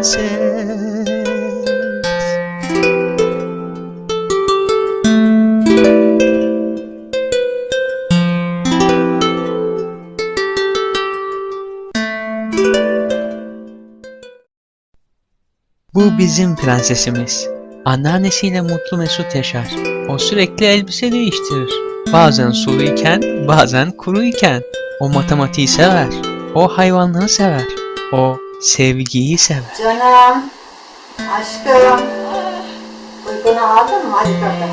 Bu bizim prensesimiz. Anneannesiyle mutlu mesut yaşar. O sürekli elbise değiştirir. Bazen sulu iken, bazen kuru iken. O matematiği sever. O hayvanları sever. O sevgiyi sever. Canım, aşkım. Uykunu aldın mı? Hadi bakalım.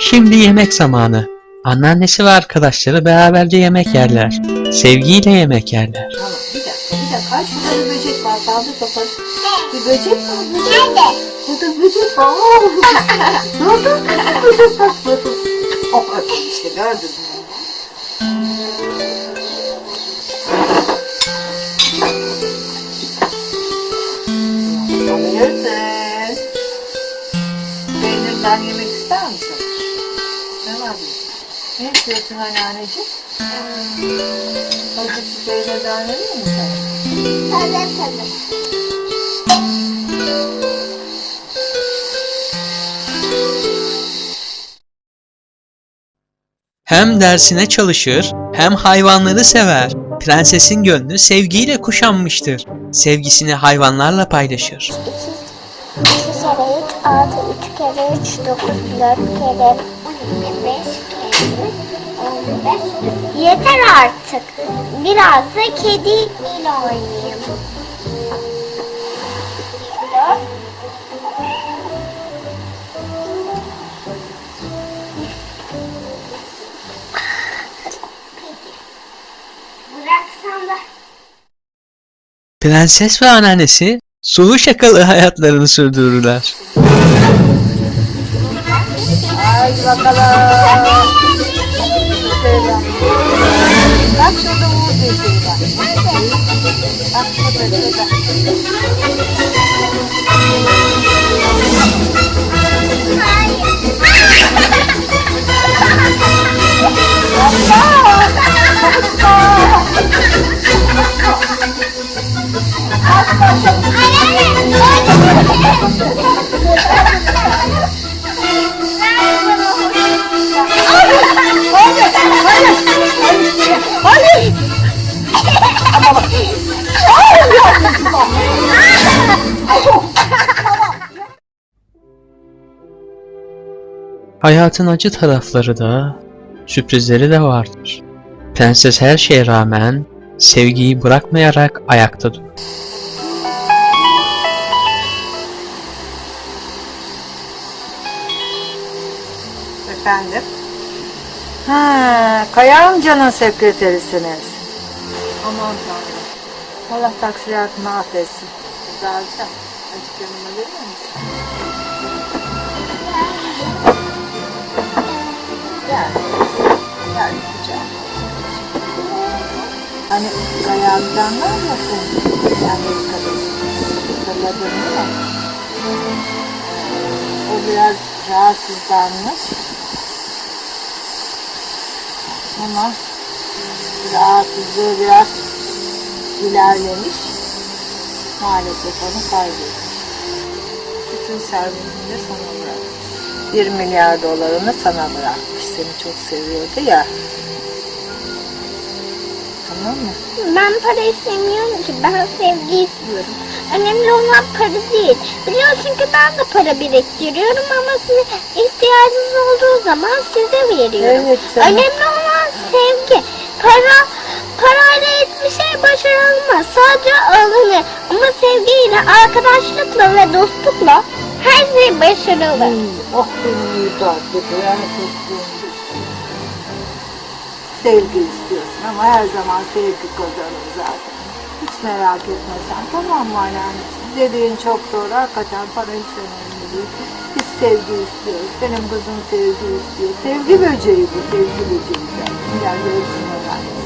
Şimdi yemek zamanı. Anneannesi ve arkadaşları beraberce yemek yerler. Sevgiyle yemek yerler. Tamam, bir dakika, bir dakika. Şurada bir böcek var. Kaldır kafanı. Bir böcek var. Böcek. Nerede? Burada böcek var. Oo. dur, dur, dur. Böcek bak, Oh, işte gördün mü? Alabilirsin. Peynirden yemek ister misin? Tamam. Ne istiyorsun anneanneciğim? Azıcık şu peynirden vereyim mi sana? Tabii tabii. Hem dersine çalışır, hem hayvanları sever. Prensesin gönlü sevgiyle kuşanmıştır. Sevgisini hayvanlarla paylaşır. 2 kere 3, 6, 3 kere 3, 9, 4 kere 12, 5 kere 15. Yeter artık. Biraz da kediyle oynayayım. Prenses ve anneannesi sulu şakalı hayatlarını sürdürürler. Haydi bakalım. Bak şurada Uğur var. Bak şurada Hayatın acı tarafları da, sürprizleri de vardır. Prenses her şeye rağmen sevgiyi bırakmayarak ayakta durur. Efendim? Ha, Kaya amcanın sekreterisiniz. Aman tanrım. Allah taksiratını affetsin. Güzelce. Azıcık yanıma gelir misin? Hani Kaya amcan var ya senin. Amerika'da. Hatırladın değil mi? O biraz rahatsızlanmış. Ama rahatsızlığı biraz ilerlemiş. Maalesef onu kaybetmiş. Bütün servetini de sana bırakmış. 1 milyar dolarını sana bırakmış. Seni çok seviyordu ya. Tamam mı? Ben para istemiyorum ki. Ben sevgi istiyorum. Önemli olan para değil. Biliyorsun ki ben de para biriktiriyorum ama size ihtiyacınız olduğu zaman size veriyorum. Evet canım. Önemli olan sevgi. Para parayla hiçbir şey başarılmaz. Sadece alınır. Ama sevgiyle, arkadaşlıkla ve dostlukla her şey başarılır. Oh benim iyi tatlı. Yani çok Sevgi istiyorsun ama her zaman sevgi kazanır zaten. Hiç merak etme sen tamam mı anneanneciğim? Dediğin çok doğru. Hakikaten para hiç önemli değil. Biz sevgi istiyoruz. Benim kızım sevgi istiyor. Sevgi böceği bu. Sevgi böceği. Gel görsün öğrensin.